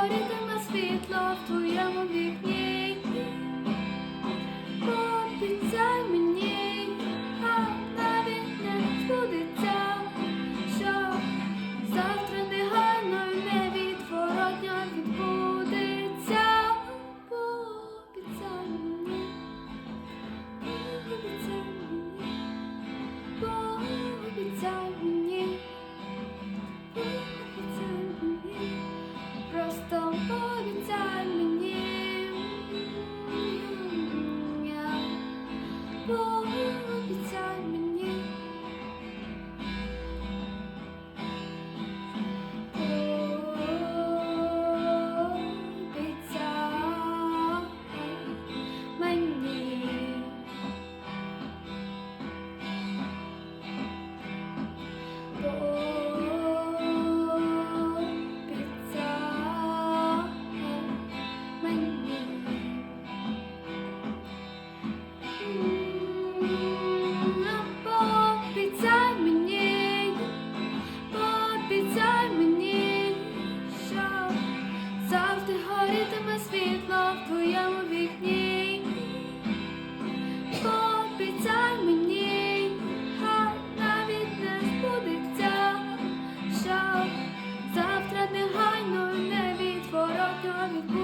горітиме світло в твоєму вікні. Обіцяй мені I'm a